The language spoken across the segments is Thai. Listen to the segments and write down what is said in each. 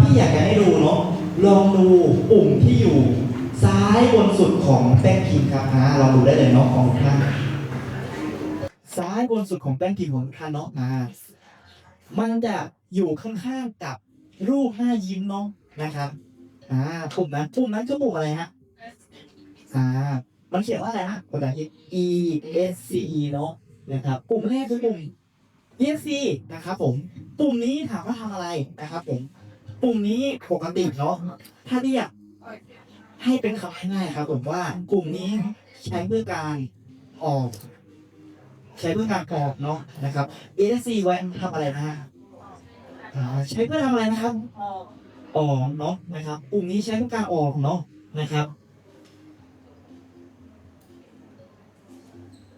ที่อยากจะให้ดูเนาะลองดูปุ่มที่อยู่ ซ้ายบนสุดของแป้งพิมพ์ครับอ่าลองดูได้เลยเนาะของท่านซ้ายบนสุดของแป้งพิมพ์ของท่านเนาะอ่ามันจะอยู่ข้างๆกับรูปหน้ายิ้มเนาะนะครับอ่าปุ่มนั้นปุ่มนั้นคือปุ่มอะไรฮะอ่ามันเขียนว่าอะไรฮะภาษาอังกฤษ E S C E เนาะนะครับปุ่มแรกคือปุ่ม E S C นะครับผมปุ่มนี้ถามว่าทำอะไรนะครับผม ปุ่มนี้ปกติเนาะถ้าเรียกให้เป็นคำง่ายๆครับผมว่ากลุ่มนี้ใช้เพื่อการออก ใช้เพื่อการออกเนาะนะครับ E S C ไว้ทำอะไรนะฮะใช้เพื่อทำอะไรนะครับออกเนาะนะครับกลุ่มนี้ใช้เพื่อการออกเนาะนะครับ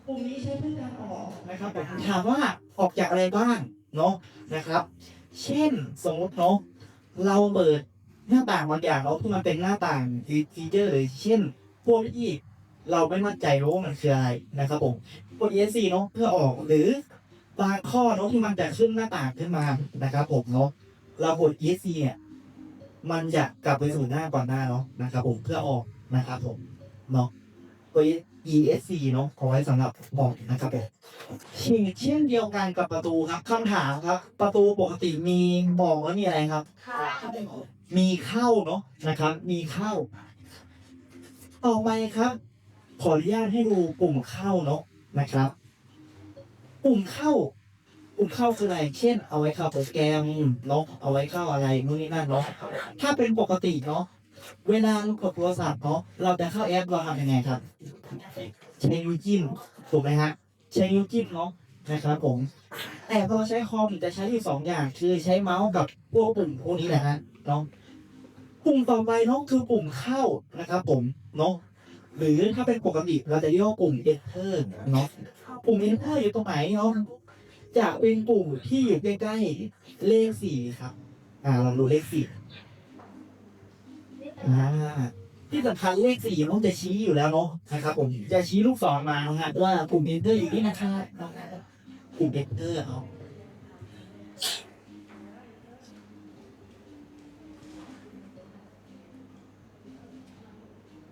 กลุ่มนี้ใช้เพื่อการออกนะครับผมถามว่าออกจากอะไรบ้างเนาะนะครับ เช่นสมมติเนาะ เราเปิดหน้าต่างบางอย่างเนาะที่มันเป็นหน้าต่างฟีเจอร์เลยเช่น พวกที่เราไม่มั่นใจว่ามันคืออะไรนะครับผมกด ESC เนาะเพื่อออกหรือบางข้อเนาะที่มันจะขึ้นหน้าต่างขึ้นมานะครับผมเนาะเรากด ESC เนี่ยมันจะกลับไปสู่หน้าก่อนหน้าเนาะนะครับผมเพื่อออกนะครับผมเนาะตัว ESC เนาะเอาไว้สำหรับบอกนะครับผมเช่นเดียวกันกับประตูครับคำถามครับ ประตูปกติมีบอกว่ามีอะไรครับ มีเข้าเนาะนะครับ มีเข้า ต่อไปครับ ขออนุญาตให้ดูปุ่มเข้าเนาะนะครับ ปุ่มเข้า ปุ่มเข้าคืออะไร เช่น เอาไว้เข้าโปรแกรมเนาะเอาไว้เข้าอะไรนู่นนี่นั่นเนาะถ้าเป็นปกติเนาะ เวลาเรากดโทรศัพท์เนาะเราจะเข้าแอปเราทำยังไงครับ ใช้นิ้วจิ้มถูกไหมฮะ ใช้นิ้วจิ้มเนาะนะครับผม แต่พอใช้คอมจะใช้อยู่สองอย่างคือใช้เมาส์กับพวกปุ่มพวกนี้แหละฮะเนาะปุ่มต่อไปเนาะคือปุ่มเข้านะครับผมเนาะหรือถ้าเป็นปกติเราจะเรียกว่าปุ่ม enter เนาะปุ่ม enter อยู่ตรงไหนเนาะจะเป็นปุ่มที่อยู่ใกล้ๆเลขสี่ครับ อ่าลองดูเลขสี่ ที่สำคัญเลขสี่มันจะชี้อยู่แล้วเนาะนะครับผมจะชี้ลูกศรมานะฮะว่าปุ่ม enter อยู่นี่นะครับปุ่ม enter เอา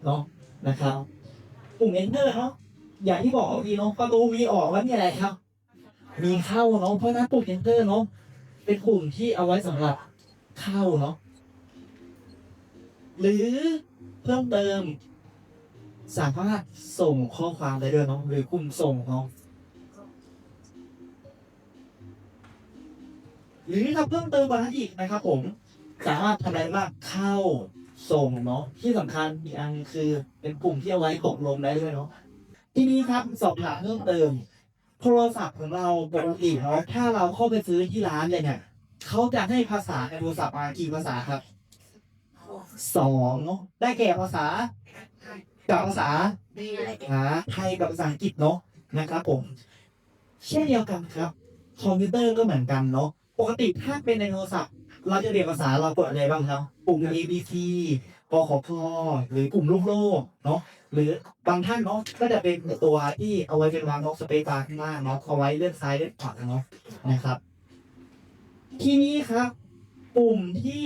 เนาะนะครับปุ่ม enter เนาะอย่างที่บอกมีเนาะประตูมีออกแล้วมีอะไรครับ มีเข้าเนาะเพราะฉะนั้นปุ่ม enter เนาะเป็นปุ่มที่เอาไว้สำหรับเข้าเนาะ หรือเพิ่มเติม สามารถส่งข้อความได้ด้วยเนาะหรือกลุ่มส่งเนาะหรือถ้าเพิ่มเติมมาอีกนะครับ ผม สามารถทำอะไรบ้างเข้าส่งเนาะที่สำคัญอีกอันคือ เป็นปุ่มที่เอาไว้กดลงได้ด้วยเนาะทีนี้ครับสอบถามเพิ่มเติม โทรศัพท์ของเราปกติเนาะถ้าเราเข้าไปซื้อที่ร้านเลยเนี่ยเขาจะให้ภาษาในโทรศัพท์มากี่ภาษาครับ สองเนาะได้แก่ภาษากับภาษาหาไทยกับภาษาอังกฤษเนาะนะครับผมเช่นเดียวกันครับ คอมพิวเตอร์ก็เหมือนกันเนาะปกติถ้าเป็นในโทรศัพท์เราจะเรียนภาษาเรากดอะไรบ้างครับปุ่ม A B C ปขพหรือปุ่มลูกโลกเนาะหรือบางท่านเนาะก็จะเป็นตัวที่เอาไว้เป็นวางนกสเปซบาร์ข้างล่างเนาะเอาไว้เลื่อนซ้ายเลื่อนขวาเนาะนะครับ ทีนี้ครับ ปุ่มที่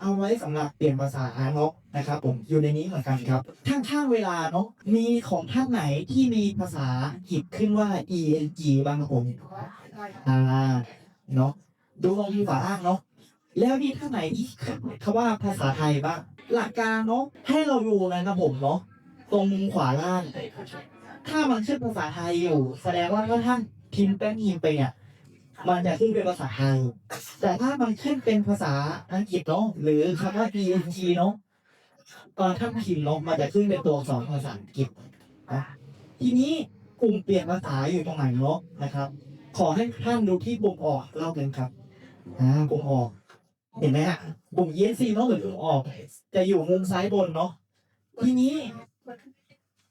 เอาไว้สำหรับเปลี่ยนภาษาเนาะนะครับผมอยู่ในนี้เหมือนกันครับข้างเวลาเนาะมีของท่านไหนที่มีภาษาอังกขึ้นว่า eng บ้างครับผมอ่าเนาะดูลองที่ฝาล่างเนาะแล้วมีท่านไหนที่คำว่าภาษาไทยบ้างหลักการเนาะให้เราดูนะครับผมเนาะตรงมุมขวาล่างถ้ามันขึ้นภาษาไทยอยู่ แสดงว่าถ้าท่านพิมพ์แป้งพิมพ์ไปเนี่ย มันจะขึ้นเป็นภาษาไทยแต่ถ้ามันขึ้นเป็นภาษาอังกฤษเนาะหรือคำว่า eng เนาะตอนท่านพิมพ์เนาะมันจะขึ้นเป็นตัวอักษรภาษาอังกฤษนะทีนี้ปุ่มเปลี่ยนภาษาอยู่ตรงไหนเนาะนะครับ ขอให้ท่านดูที่ปุ่มออกเล่ากันครับอ่าปุ่มออก เห็นไหมฮะปุ่ม ESC เนาะหรือปุ่มออก จะอยู่มุมซ้ายบนเนาะทีนี้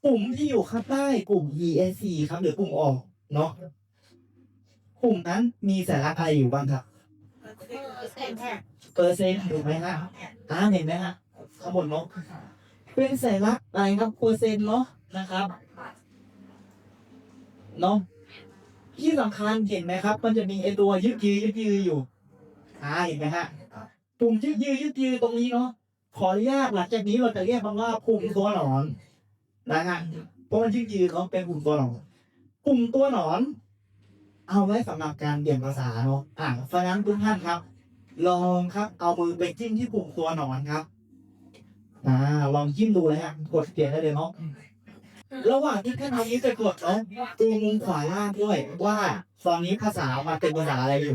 ปุ่มที่อยู่ข้างใต้ปุ่ม ESC ครับหรือปุ่มออกเนาะ ปุ่มนั้นมีสัญลักษณ์อะไรอยู่บ้างครับ เปอร์เซ็นต์ถูกไหมฮะอ่าเห็นไหมฮะข้างบนเนาะเป็นสัญลักษณ์อะไรครับเปอร์เซ็นต์เนาะนะครับเนาะที่สำคัญเห็นไหมครับ มันจะมีไอตัวยึดยือยึดยืออยู่อ่าเห็นไหมฮะปุ่มยืดยืดยืดยืดตรงนี้เนาะขออนุญาตหลังจากนี้เราจะเรียกมันว่าปุ่มตัวหนอนนะฮะเพราะมันยืดยืดเนาะเป็นปุ่มตัวหนอน ปุ่มตัวหนอน เอาไว้สำหรับการเปลี่ยนภาษาเนาะอ่าเพราะฉะนั้นทุกท่านครับ ลองครับเอามือไปจิ้มที่ปุ่มตัวหนอนครับ อ่าลองจิ้มดูเลยฮะกดเปลี่ยนได้เลยเนาะระหว่างที่ท่านเอานี้จะกดเนาะดูมุมขวาล่างด้วยว่าตอนนี้ภาษามาเป็นภาษาอะไรอยู่